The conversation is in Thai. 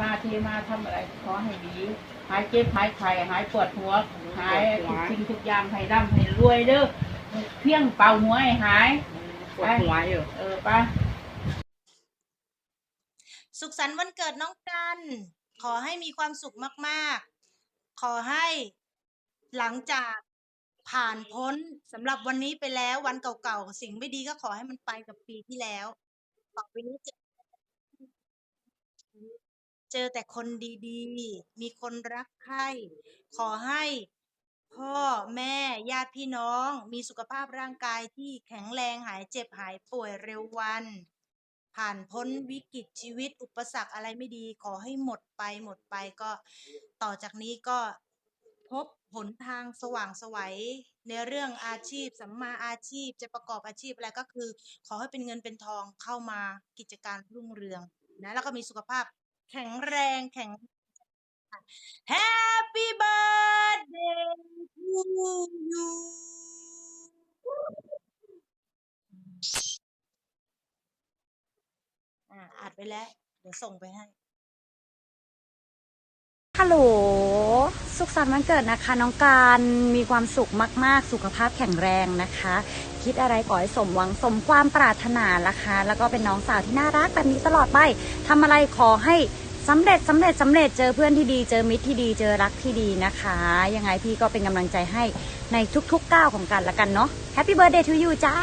มาเทมาทำอะไรขอให้ดีหายเจ็บหายไข้หายปวดหัวหายทุกสิ่งทุกอย่างให้ร่ำให้รวยเด้อเพียงเป่าหัวให้หายปวดหัวอยู่เออไปสุขสันต์วันเกิดน้องกัน ขอให้มีความสุขมากๆ ขอให้หลังจากผ่านพ้นสำหรับวันนี้ไปแล้ววันเก่าๆ สิ่งไม่ดีก็ขอให้มันไปกับปีที่แล้ว ต่อไปนี้เจอ เจอแต่คนดีๆ มีคนรักใคร่ขอให้พ่อแม่ญาติพี่น้อง มีสุขภาพร่างกายที่แข็งแรงหายเจ็บหายป่วยเร็ววัน ผ่านพ้นวิกฤตชีวิตอุปสรรคอะไรไม่ดี ขอให้หมดไปหมดไปก็ต่อจากนี้ก็พบหนทางสว่างสวัยในเรื่องอาชีพสัมมาอาชีพจะประกอบอาชีพอะไรก็คือ ขอให้เป็นเงินเป็นทองเข้ามากิจการรุ่งเรืองนะแล้วก็มีสุขภาพ แข็งแรงแข็ง Happy birthday to you อ่าอัดไปแล้ว เดี๋ยวส่งไปให้ ฮัลโหล สุขสันต์วันเกิดนะคะ น้องการมีความสุขมาก ๆ สุขภาพแข็งแรงนะคะ คิดอะไรขอให้สมหวังสมความปรารถนานะคะ แล้วก็เป็นน้องสาวที่น่ารักแบบนี้ตลอดไปทำอะไรขอให้สำเร็จสำเร็จสำเร็จเจอเพื่อนที่ดี เจอมิตรที่ดีเจอรักที่ดีนะคะ ยังไงพี่ก็เป็นกำลังใจให้ในทุกๆก้าวของกันละกันเนาะ Happy Birthday to you จ้า